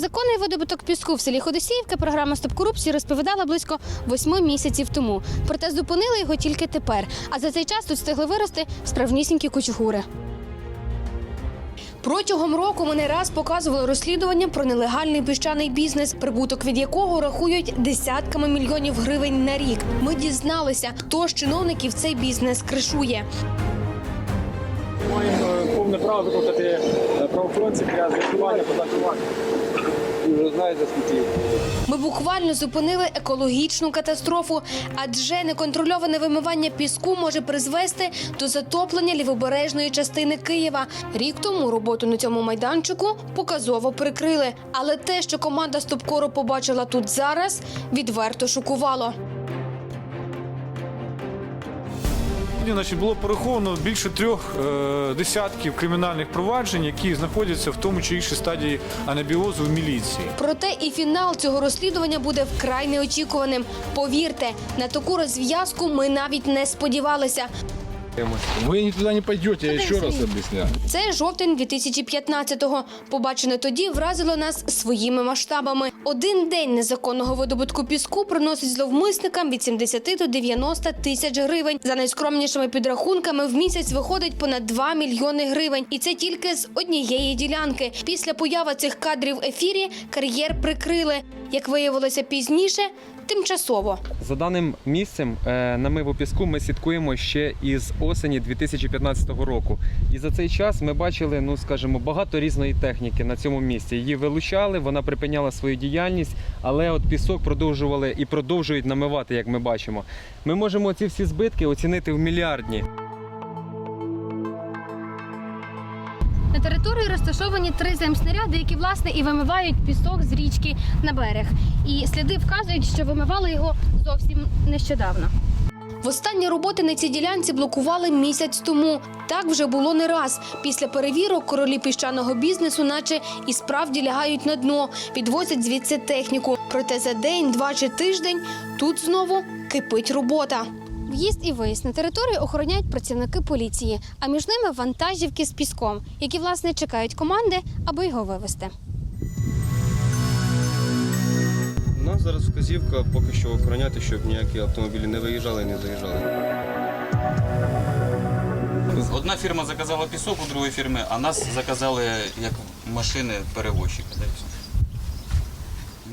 незаконний видобуток піску в селі Ходосіївка програма Стоп корупції розповідала близько восьми місяців тому. Проте зупинили його тільки тепер. А за цей час тут встигли вирости справнісінькі кучугури. Протягом року ми не раз показували розслідування про нелегальний піщаний бізнес, прибуток від якого рахують десятками мільйонів гривень на рік. Ми дізналися, хто з чиновників цей бізнес кришує. Маємо повне право викликати правоохоронців для з'ясування податування. І вже знаєте, скільки. Ми буквально зупинили екологічну катастрофу, адже неконтрольоване вимивання піску може призвести до затоплення лівобережної частини Києва. Рік тому роботу на цьому майданчику показово прикрили. Але те, що команда Стопкору побачила тут зараз, відверто шокувало. Сьогодні, Значить, було пораховано більше трьох е, десятків кримінальних проваджень, які знаходяться в тому чи іншій стадії анабіозу в міліції. Проте і фінал цього розслідування буде вкрай неочікуваним. Повірте, на таку розв'язку ми навіть не сподівалися. Вы туда не пойдете, я еще раз объясняю. Це жовтень 2015-го. Побачене тоді вразило нас своїми масштабами. Один день незаконного видобутку піску приносить зловмисникам від 70 до 90 тисяч гривень. За найскромнішими підрахунками в місяць виходить понад 2 мільйони гривень. І це тільки з однієї ділянки. Після появи цих кадрів в ефірі кар'єр прикрили. Як виявилося пізніше, тимчасово. За даним місцем на намиву піску ми слідкуємо ще із осені 2015 року. І за цей час ми бачили, ну скажімо, багато різної техніки на цьому місці. Її вилучали, вона припиняла свою діяльність, але от пісок продовжували і продовжують намивати, як ми бачимо. Ми можемо ці всі збитки оцінити в мільярдні. Розташовані три земснаряди, які власне і вимивають пісок з річки на берег. І сліди вказують, що вимивали його зовсім нещодавно. Востанні роботи на цій ділянці блокували місяць тому. Так вже було не раз. Після перевірок королі піщаного бізнесу, наче і справді лягають на дно, підвозять звідси техніку. Проте за день, два чи тиждень тут знову кипить робота. В'їзд і виїзд на територію охороняють працівники поліції, а між ними вантажівки з піском, які власне чекають команди, аби його вивезти. У нас зараз вказівка поки що охороняти, щоб ніякі автомобілі не виїжджали і не заїжджали. Одна фірма заказала пісок у другої фірми, а нас заказали як машини перевозчика.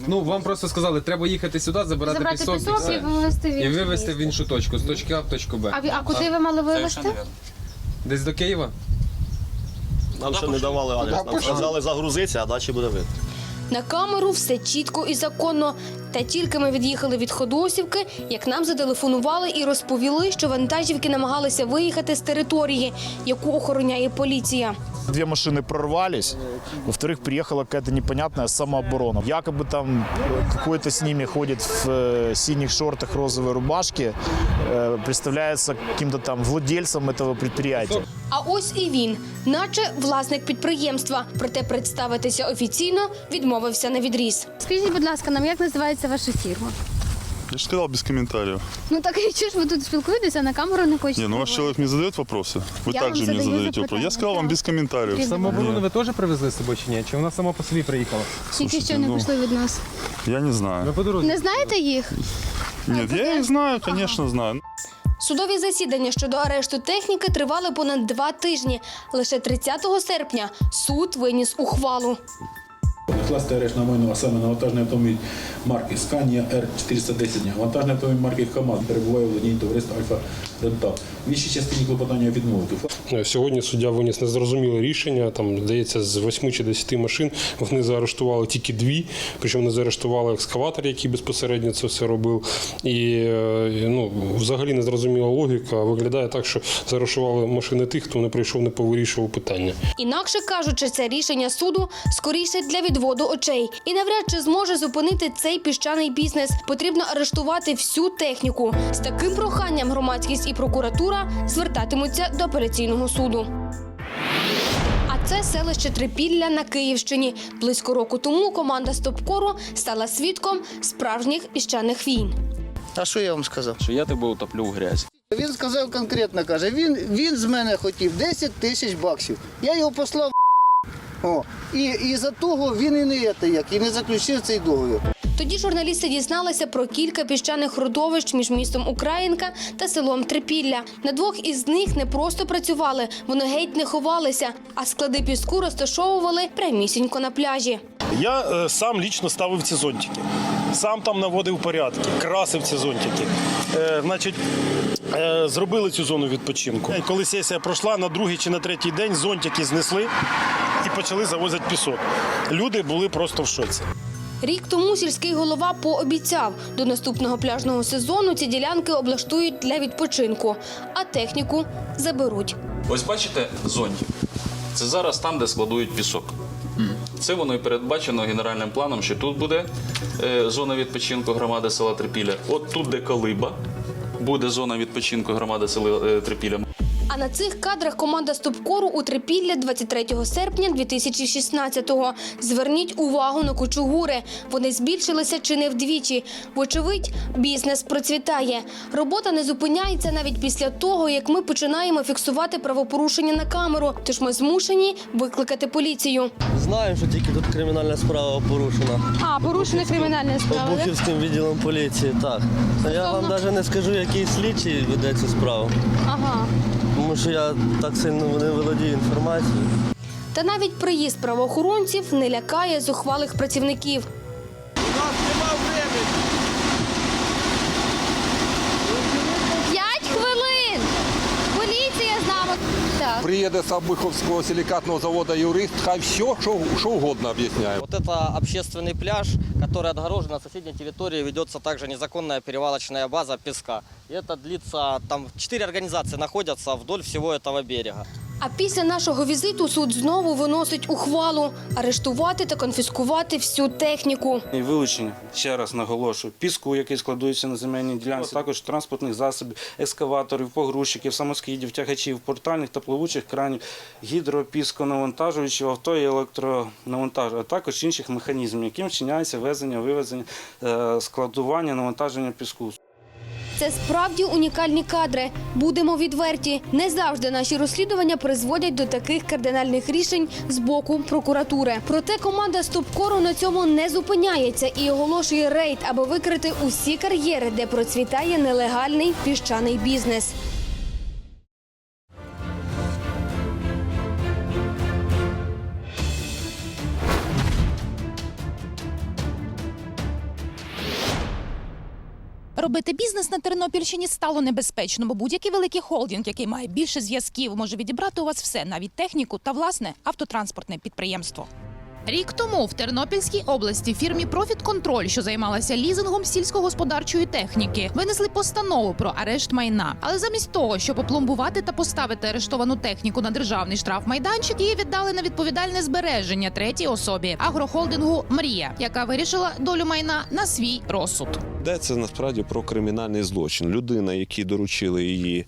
І. Ну, вам просто сказали, треба їхати сюди, забирати, Забрати пісок, пісок все. і вивезти в і інше вивезти в місце. іншу точку, з точки А в точку Б. А, ви- а куди ви мали вивезти? Вірно. Десь до Києва? Нам ще не давали адрес. Нам сказали загрузитися, а далі буде видно. На камеру все чітко і законно. Та тільки ми від'їхали від Ходосівки, як нам зателефонували і розповіли, що вантажівки намагалися виїхати з території, яку охороняє поліція. Две машины прорвались, во-вторых, приехала какая-то непонятная самооборона. Якобы там э, какой-то с ними ходит в э, синих шортах, розовой рубашке, э, представляется каким-то там владельцем этого предприятия. А ось і він, наче власник підприємства. Проте представитися офіційно відмовився на відріз. Скажіть, будь ласка, нам як називається ваша фірма? Я же сказал без комментариев. Ну так і що ж ви тут спілкуєтеся, на камеру не хочете? Не, ну ваш человек мне задает вопросы. Вы Я вам также мне задаю задаете вопросы. запитання, Я сказал вам так. без комментариев. Без Самооборону ви теж привезли з собою чи ні? Чи вона сама по собі приїхала? Тільки Слушайте, що не ну, пішли від нас. Я не знаю. по дорозі. Не знаєте їх? Нет, я их знаю, конечно, знаю. Судові засідання щодо арешту техніки тривали понад два тижні. Лише 30 серпня суд виніс ухвалу. Накласти арешт на майно, а саме на вантажний автомобіль марки Scania R410. Вантажний автомобіль марки КАМАЗ перебуває у владінні товариства Альфа Рентал. В іншій частині клопотання відмовити. Сьогодні суддя виніс незрозуміле рішення. Там здається, з 8 чи 10 машин вони заарештували тільки дві. Причому не заарештували екскаватор, який безпосередньо це все робив. І е, ну, взагалі незрозуміла логіка. Виглядає так, що заарештували машини тих, хто не прийшов, не повирішував питання. Інакше кажучи, це рішення суду скоріше для відводу очей. І навряд чи зможе зупинити цей піщаний бізнес. Потрібно арештувати всю техніку. З таким проханням громадськість і прокуратура звертатимуться до апеляційного суду. А це селище Трипілля на Київщині. Близько року тому команда Стопкору стала свідком справжніх піщаних війн. А що я вам сказав? Що я тебе утоплю в грязь. Він сказав конкретно, каже, він, він з мене хотів 10 тисяч баксів. Я його послав О, і, і за того він і не як, і не заключив цей договір. Тоді журналісти дізналися про кілька піщаних родовищ між містом Українка та селом Трипілля. На двох із них не просто працювали, вони геть не ховалися, а склади піску розташовували прямісінько на пляжі. Я е, сам лічно ставив ці зонтики. Сам там наводив порядки, красив ці зонтики. Е, значить, е, зробили цю зону відпочинку. Коли сесія пройшла, на другий чи на третій день зонтики знесли і почали завозити пісок. Люди були просто в шоці. Рік тому сільський голова пообіцяв, до наступного пляжного сезону ці ділянки облаштують для відпочинку, а техніку заберуть. Ось бачите зонтик? Це зараз там, де складують пісок. Це воно і передбачено генеральним планом, що тут буде е, зона відпочинку громади села Трипілля. От тут, де колиба, буде зона відпочинку громади села е, Трипілля. А на цих кадрах команда Стопкору у Трипілля 23 серпня 2016-го. Зверніть увагу на кучугури. Вони збільшилися чи не вдвічі. Вочевидь, бізнес процвітає. Робота не зупиняється навіть після того, як ми починаємо фіксувати правопорушення на камеру. Тож ми змушені викликати поліцію. Знаємо, що тільки тут кримінальна справа порушена. А, порушена кримінальна справа. Обухівським відділом поліції, так. Я вам навіть не скажу, який слідчий веде цю справу, Ага. Що я так сильно не володію інформацією. Та навіть приїзд правоохоронців не лякає зухвалих працівників. П'ять хвилин! Поліція з нами Так. Приїде з Обуховського силікатного заводу юрист, хай все, що, що угодно об'ясняє. Вот это общественный пляж, который отгорожен на соседней территории, ведется также незаконная перевалочная база песка. И это длится, там четыре организации находятся вдоль всего этого берега. А після нашого візиту суд знову виносить ухвалу арештувати та конфіскувати всю техніку. І вилучення, ще раз наголошую, піску, який складується на земельній ділянці, також транспортних засобів, екскаваторів, погрузчиків, самоскидів, тягачів, портальних та пливучих кранів, гідропісконавантажуючого авто і електронавантажу, а також інших механізмів, яким вчиняється везення, вивезення, е, складування, навантаження піску. Це справді унікальні кадри. Будемо відверті. Не завжди наші розслідування призводять до таких кардинальних рішень з боку прокуратури. Проте команда Стопкору на цьому не зупиняється і оголошує рейд, аби викрити усі кар'єри, де процвітає нелегальний піщаний бізнес. Робити бізнес на Тернопільщині стало небезпечно, бо будь-який великий холдинг, який має більше зв'язків, може відібрати у вас все, навіть техніку та власне автотранспортне підприємство. Рік тому в Тернопільській області фірмі Профіт Контроль, що займалася лізингом сільськогосподарчої техніки, винесли постанову про арешт майна. Але замість того, щоб опломбувати та поставити арештовану техніку на державний штрафмайданчик, її віддали на відповідальне збереження третій особі агрохолдингу Мрія, яка вирішила долю майна на свій розсуд. Йдеться насправді про кримінальний злочин. Людина, якій доручили її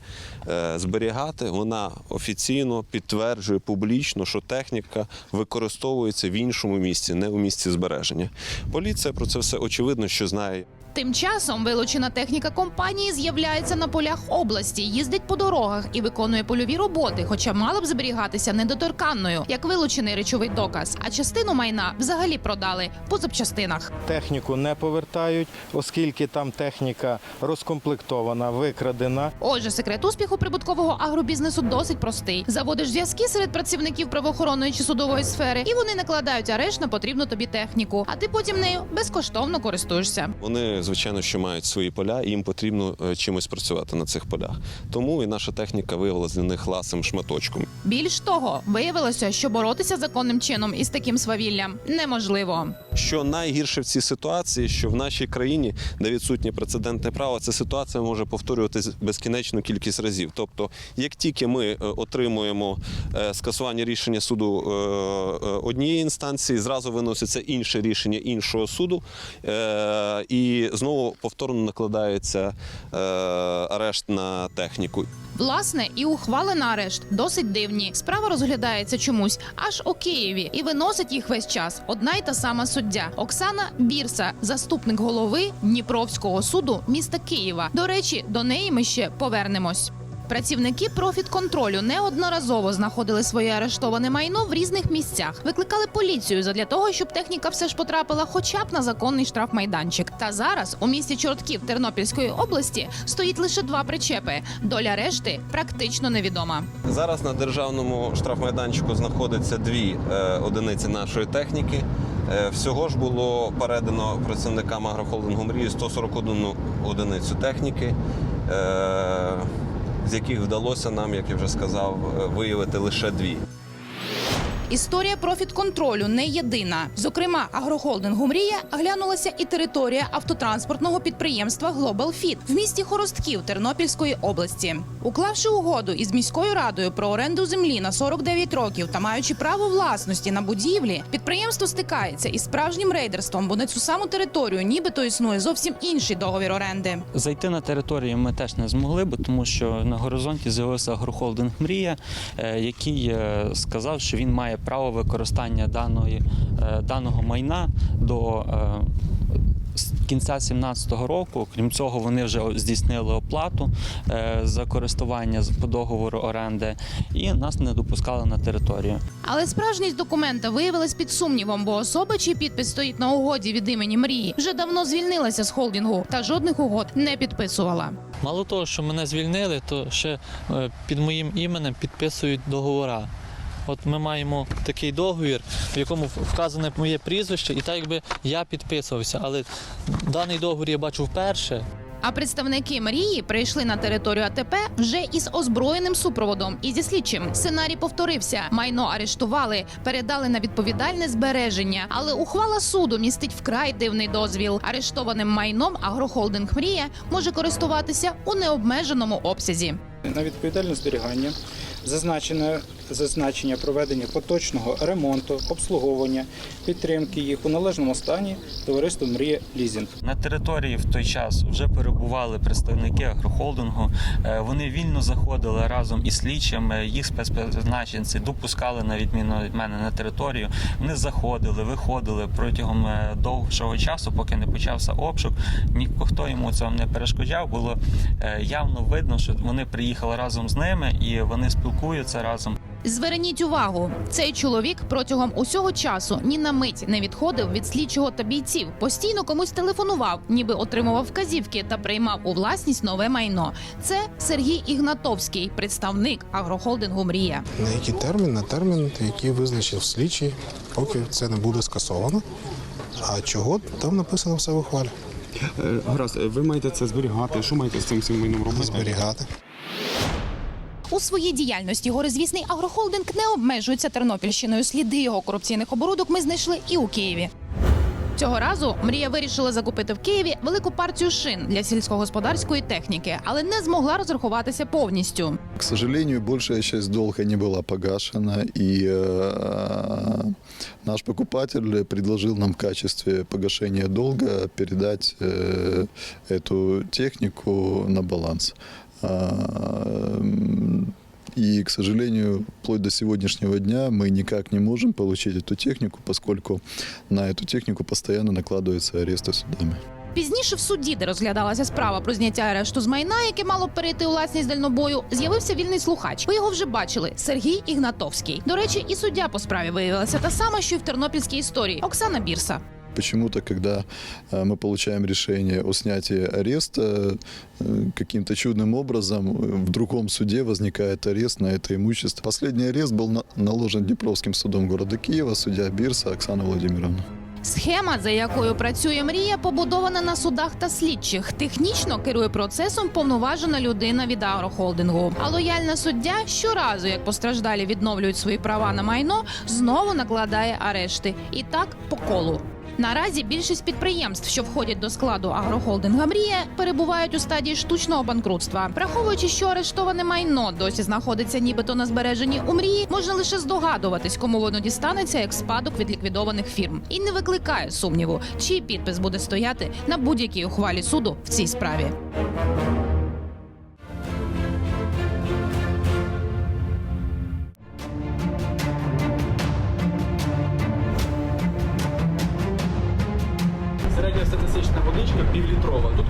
е, зберігати, вона офіційно підтверджує публічно, що техніка використовується в іншому місці, не у місці збереження. Поліція про це все очевидно, що знає. Тим часом вилучена техніка компанії з'являється на полях області, їздить по дорогах і виконує польові роботи, хоча мала б зберігатися недоторканною, як вилучений речовий доказ. А частину майна взагалі продали по запчастинах. Техніку не повертають, оскільки там техніка розкомплектована, викрадена. Отже, секрет успіху прибуткового агробізнесу досить простий. Заводиш зв'язки серед працівників правоохоронної чи судової сфери, і вони накладають арешт на потрібну тобі техніку. А ти потім нею безкоштовно користуєшся. Вони, звичайно, що мають свої поля, і їм потрібно е, чимось працювати на цих полях. Тому і наша техніка виявилася для них ласим шматочком. Більш того, виявилося, що боротися законним чином із таким свавіллям неможливо. Що найгірше в цій ситуації, що в нашій країні, де відсутнє прецедентне право, ця ситуація може повторюватись безкінечну кількість разів. Тобто, як тільки ми е, отримуємо е, скасування рішення суду однієї інстанції, зразу виноситься інше рішення іншого суду, е, знову повторно накладається е, арешт на техніку. Власне, і ухвали на арешт досить дивні. Справа розглядається чомусь аж у Києві і виносить їх весь час. Одна й та сама суддя Оксана Бірса, заступник голови Дніпровського суду міста Києва. До речі, до неї ми ще повернемось. Працівники профітконтролю неодноразово знаходили своє арештоване майно в різних місцях, викликали поліцію задля того, щоб техніка все ж потрапила хоча б на законний штрафмайданчик. Та зараз у місті Чортків Тернопільської області стоїть лише два причепи. Доля решти практично невідома. Зараз на державному штрафмайданчику знаходиться дві е, одиниці нашої техніки. Е, всього ж було передано працівникам агрохолдингу мрії 141 одиницю техніки, е, з яких вдалося нам, як я вже сказав, е, виявити лише дві. Історія профітконтролю не єдина. Зокрема, агрохолдингу Мрія глянулася і територія автотранспортного підприємства Fit в місті Хоростків Тернопільської області. Уклавши угоду із міською радою про оренду землі на 49 років та маючи право власності на будівлі, підприємство стикається із справжнім рейдерством, бо на цю саму територію нібито існує зовсім інший договір оренди. Зайти на територію ми теж не змогли, бо тому що на горизонті з'явився агрохолдинг Мрія, е, який е, сказав, що він має право використання даної, е, даного майна до е, кінця 2017 року. Крім цього, вони вже здійснили оплату е, за користування з- по договору оренди і нас не допускали на територію. Але справжність документа виявилась під сумнівом, бо особа, чий підпис стоїть на угоді від імені Мрії, вже давно звільнилася з холдингу та жодних угод не підписувала. Мало того, що мене звільнили, то ще під моїм іменем підписують договора. От ми маємо такий договір, в якому вказане моє прізвище, і так якби я підписувався. Але даний договір я бачу вперше. А представники Марії прийшли на територію АТП вже із озброєним супроводом і зі слідчим. Сценарій повторився. Майно арештували, передали на відповідальне збереження. Але ухвала суду містить вкрай дивний дозвіл. Арештованим майном агрохолдинг Мрія може користуватися у необмеженому обсязі. На відповідальне зберігання зазначено зазначення проведення поточного ремонту, обслуговування, підтримки їх у належному стані товариство Мрія Лізінг. На території в той час вже перебували представники агрохолдингу. Е, Вони вільно заходили разом із слідчими. Їх спецпризначенці допускали на відміну від мене на територію. Вони заходили, виходили протягом е, довшого часу, поки не почався обшук. Ніхто йому цьому не перешкоджав. Було е, явно видно, що вони приїхали разом з ними і вони спілкуються разом. Зверніть увагу, цей чоловік протягом усього часу ні на мить не відходив від слідчого та бійців. Постійно комусь телефонував, ніби отримував вказівки та приймав у власність нове майно. Це Сергій Ігнатовський, представник агрохолдингу Мрія. На який термін? На термін, який визначив слідчий, поки це не буде скасовано. А чого там написано все в ухвалі? Гаразд, ви маєте це зберігати. Що маєте з цим всім майном робити? Зберігати. У своїй діяльності горизвісний агрохолдинг не обмежується Тернопільщиною. Сліди його корупційних оборудок ми знайшли і у Києві. Цього разу мрія вирішила закупити в Києві велику партію шин для сільськогосподарської техніки, але не змогла розрахуватися повністю. К сожалению, большая часть долга не была погашена, и э, наш покупатель предложил нам в качестве погашения долга передать э, эту технику на баланс. А, м, И, к сожалению, вплоть до сегодняшнего дня мы никак не можем получить эту технику, поскольку на эту технику постоянно накладываются аресты судами. Пізніше в суді, де розглядалася справа про зняття арешту з майна, яке мало б перейти у власність дальнобою, з'явився вільний слухач. Ви його вже бачили Сергій Ігнатовський. До речі, і суддя по справі виявилася та сама, що й в тернопільській історії Оксана Бірса. Почему-то, когда э, мы получаем решение о снятии ареста, э, каким-то чудным образом э, в другом суде возникает арест на это имущество. Последний арест был на- наложен Днепровским судом города Киева, судья Бирса Оксана Владимировна. Схема, за якою працює мрія, побудована на судах та слідчих. Технічно керує процесом повноважена людина від агрохолдингу. А лояльна суддя щоразу, як постраждалі відновлюють свої права на майно, знову накладає арешти. І так по колу. Наразі більшість підприємств, що входять до складу агрохолдинга Мрія, перебувають у стадії штучного банкрутства. Враховуючи, що арештоване майно досі знаходиться нібито на збереженні у мрії, можна лише здогадуватись, кому воно дістанеться як спадок від ліквідованих фірм, і не викликає сумніву, чий підпис буде стояти на будь-якій ухвалі суду в цій справі.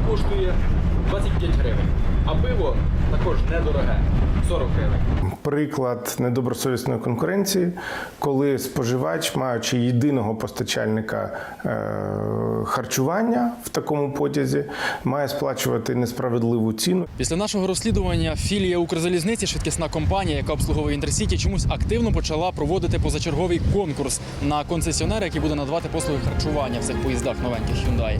Коштує 25 гривень. А пиво також недороге 40 гривень. Приклад недобросовісної конкуренції, коли споживач, маючи єдиного постачальника е, харчування в такому потязі, має сплачувати несправедливу ціну. Після нашого розслідування філія Укрзалізниці, швидкісна компанія, яка обслуговує інтерсіті, чомусь активно почала проводити позачерговий конкурс на концесіонера, який буде надавати послуги харчування в цих поїздах новеньких Hyundai.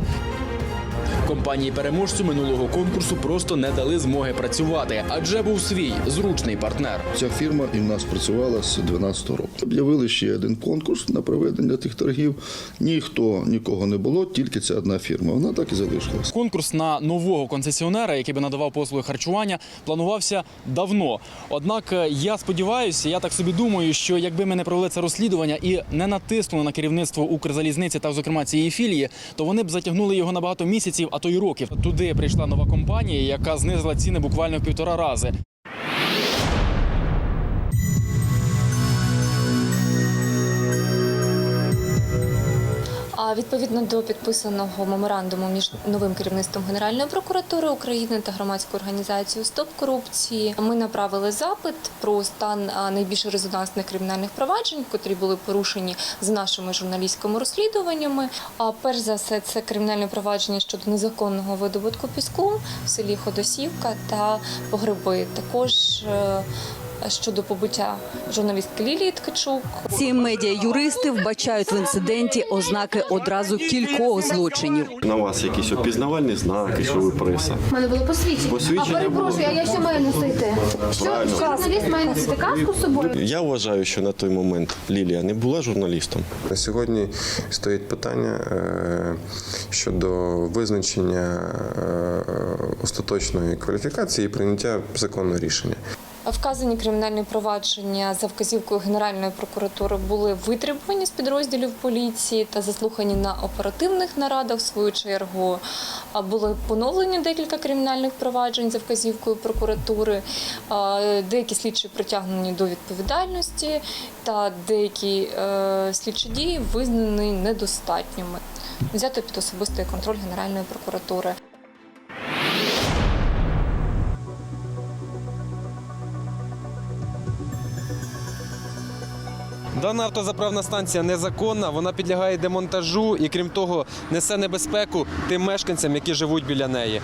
Компанії переможцю минулого конкурсу просто не дали змоги працювати, адже був свій зручний партнер. Ця фірма і в нас працювала з 12 року. Об'явили ще один конкурс на проведення тих торгів. Ніхто нікого не було, тільки ця одна фірма. Вона так і залишилась. Конкурс на нового концесіонера, який би надавав послуги харчування, планувався давно. Однак е, я сподіваюся, я так собі думаю, що якби ми не провели це розслідування і не натиснули на керівництво Укрзалізниці та, зокрема, цієї філії, то вони б затягнули його на багато місяців, а то й років. Туди прийшла нова компанія, яка знизила ціни буквально в півтора рази. А відповідно до підписаного меморандуму між новим керівництвом Генеральної прокуратури України та громадською організацією Стоп корупції, ми направили запит про стан найбільш резонансних кримінальних проваджень, котрі були порушені з нашими журналістськими розслідуваннями. А перш за все, це кримінальне провадження щодо незаконного видобутку піску в селі Ходосівка та Погреби. Також е, щодо побиття журналістки Лілії Ткачук. Ці медіа-юристи вбачають в інциденті ознаки одразу кількох злочинів. На вас якісь опізнавальні знаки, що ви преса. У мене було посвідчення. Посвідчення а перепрошую, а я що маю носити? Що журналіст має носити каску з собою? Я вважаю, що на той момент Лілія не була журналістом. На сьогодні стоїть питання е, щодо визначення е, остаточної кваліфікації і прийняття законного рішення. Вказані кримінальні провадження за вказівкою Генеральної прокуратури були витребувані з підрозділів поліції та заслухані на оперативних нарадах. В свою чергу були поновлені декілька кримінальних проваджень за вказівкою прокуратури. Деякі слідчі притягнені до відповідальності, та деякі е, слідчі дії визнані недостатніми. Взято під особистий контроль Генеральної прокуратури. Дана автозаправна станція незаконна, вона підлягає демонтажу і, крім того, несе небезпеку тим мешканцям, які живуть біля неї.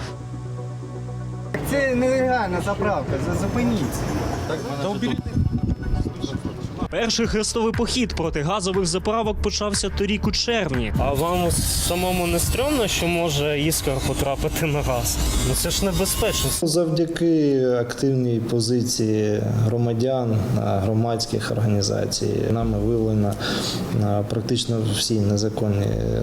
Це нелегальна заправка, зупиніться. Перший хрестовий похід проти газових заправок почався торік у червні. А вам самому не стрьомно, що може іскор потрапити на газ? Ну це ж небезпечно. Завдяки активній позиції громадян, громадських організацій нами виявлено практично всі незаконні, е,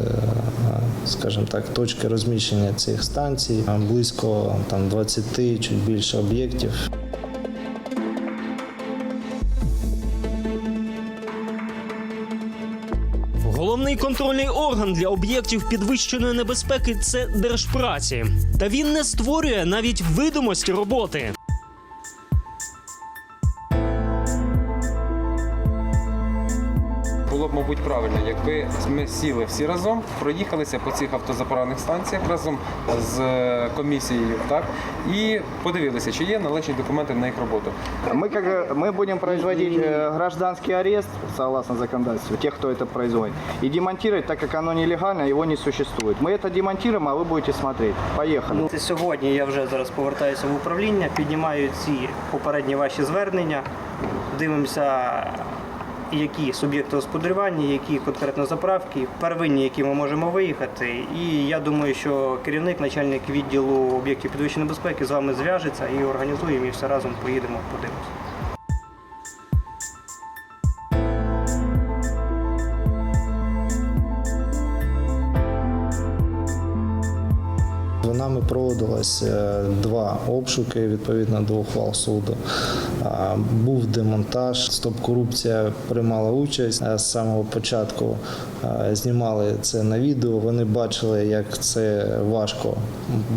скажімо так, точки розміщення цих станцій. Близько там 20, чуть більше об'єктів. Контрольний орган для об'єктів підвищеної небезпеки це держпраці. Та він не створює навіть видимості роботи. мабуть, правильно, якби ми сіли всі разом, проїхалися по цих автозаправних станціях разом з е, комісією, так і подивилися, чи є належні документи на їх роботу. Мы, как, мы будем производить э, гражданский арест, согласно законодательству, тех, кто это производит, и демонтировать, так как оно нелегально, его не существует. Мы это демонтируем, а вы будете смотреть. Поехали. Сьогодні я вже зараз повертаюся в управління, піднімаю ці попередні ваші звернення, дивимося, які суб'єкти господарювання, які конкретно заправки, первинні, які ми можемо виїхати. І я думаю, що керівник, начальник відділу об'єктів підвищеної безпеки з вами зв'яжеться і організуємо, і все разом поїдемо, подивимося. За нами проводилось е, два обшуки відповідно до ухвал суду. Був демонтаж. Стоп корупція приймала участь Е, з самого початку. е, Знімали це на відео. Вони бачили, як це важко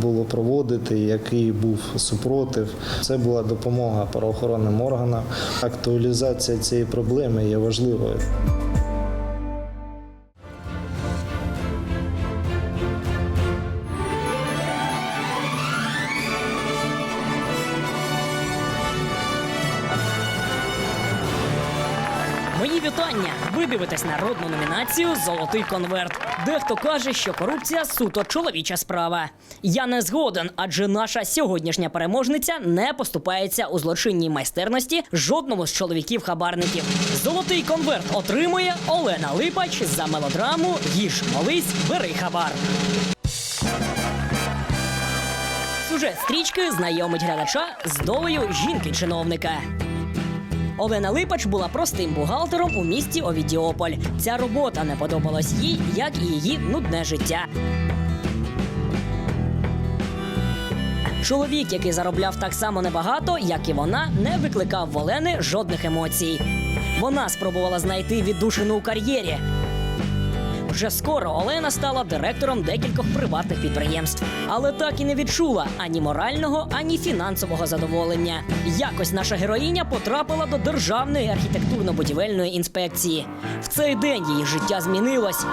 було проводити, який був супротив. Це була допомога правоохоронним органам. Актуалізація цієї проблеми є важливою. Ви народну номінацію Золотий конверт. Дехто каже, що корупція суто чоловіча справа. Я не згоден, адже наша сьогоднішня переможниця не поступається у злочинній майстерності жодному з чоловіків-хабарників. Золотий конверт отримує Олена Липач за мелодраму Їж молись, бери хабар. Сюжет стрічки знайомить глядача з долею жінки-чиновника. Олена Липач була простим бухгалтером у місті Овідіополь. Ця робота не подобалась їй, як і її нудне життя. Чоловік, який заробляв так само небагато, як і вона, не викликав в Олени жодних емоцій. Вона спробувала знайти віддушину у кар'єрі. Вже скоро Олена стала директором декількох приватних підприємств, але так і не відчула ані морального, ані фінансового задоволення. Якось наша героїня потрапила до державної архітектурно-будівельної інспекції. В цей день її життя змінилось.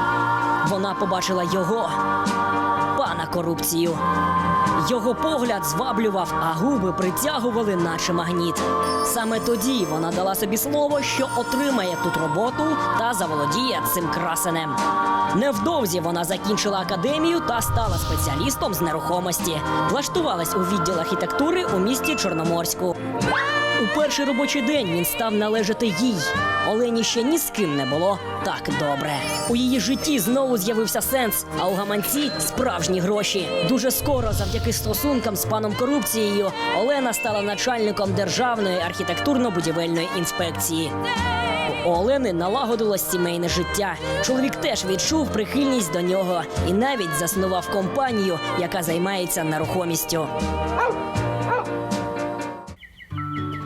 Вона побачила його пана корупцію. Його погляд зваблював, а губи притягували, наче магніт. Саме тоді вона дала собі слово, що отримає тут роботу та заволодіє цим красенем. Невдовзі вона закінчила академію та стала спеціалістом з нерухомості. Влаштувалась у відділ архітектури у місті Чорноморську. У перший робочий день він став належати їй. Олені ще ні з ким не було так добре. У її житті знову з'явився сенс, а у гаманці справжні гроші. Дуже скоро, завдяки стосункам з паном корупцією, Олена стала начальником державної архітектурно-будівельної інспекції. У Олени налагодилось сімейне життя. Чоловік теж відчув прихильність до нього і навіть заснував компанію, яка займається нерухомістю.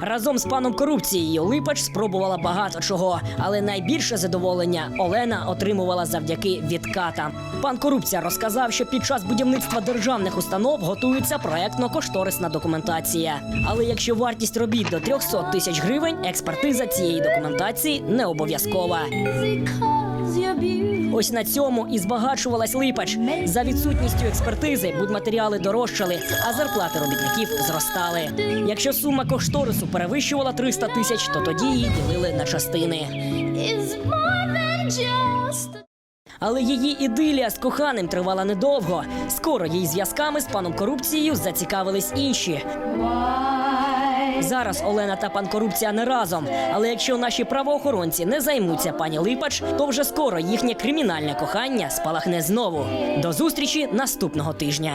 Разом з паном корупцією Липач спробувала багато чого, але найбільше задоволення Олена отримувала завдяки відкатам. Пан корупція розказав, що під час будівництва державних установ готується проектно-кошторисна документація. Але якщо вартість робіт до 300 тисяч гривень, експертиза цієї документації не обов'язкова. Ось на цьому і збагачувалась Липач. За відсутністю експертизи будматеріали дорожчали, а зарплати робітників зростали. Якщо сума кошторису перевищувала 300 тисяч, то тоді її ділили на частини. Але її ідилія з коханим тривала недовго. Скоро її зв'язками з паном корупцією зацікавились інші. Зараз Олена та пан корупція не разом. Але якщо наші правоохоронці не займуться пані Липач, то вже скоро їхнє кримінальне кохання спалахне знову. До зустрічі наступного тижня.